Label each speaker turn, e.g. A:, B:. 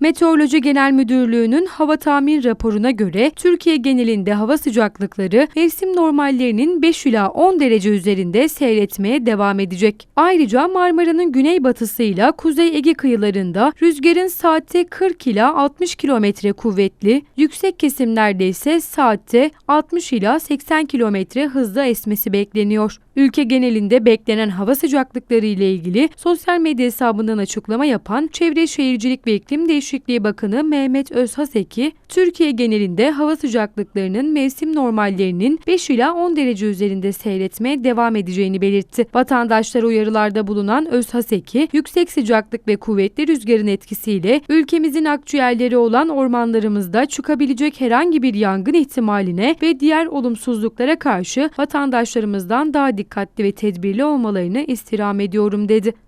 A: Meteoroloji Genel Müdürlüğü'nün hava tahmin raporuna göre Türkiye genelinde hava sıcaklıkları mevsim normallerinin 5 ila 10 derece üzerinde seyretmeye devam edecek. Ayrıca Marmara'nın güneybatısıyla Kuzey Ege kıyılarında rüzgarın saatte 40 ila 60 kilometre kuvvetli, yüksek kesimlerde ise saatte 60 ila 80 kilometre hızla esmesi bekleniyor. Ülke genelinde beklenen hava sıcaklıkları ile ilgili sosyal medya hesabından açıklama yapan Çevre Şehircilik ve İklim Değişikliği Bakanı Mehmet Özhaseki, Türkiye genelinde hava sıcaklıklarının mevsim normallerinin 5 ila 10 derece üzerinde seyretmeye devam edeceğini belirtti. Vatandaşlara uyarılarda bulunan Özhaseki, yüksek sıcaklık ve kuvvetli rüzgarın etkisiyle ülkemizin akciğerleri olan ormanlarımızda çıkabilecek herhangi bir yangın ihtimaline ve diğer olumsuzluklara karşı vatandaşlarımızdan daha dikkatli ve tedbirli olmalarını istirham ediyorum dedi.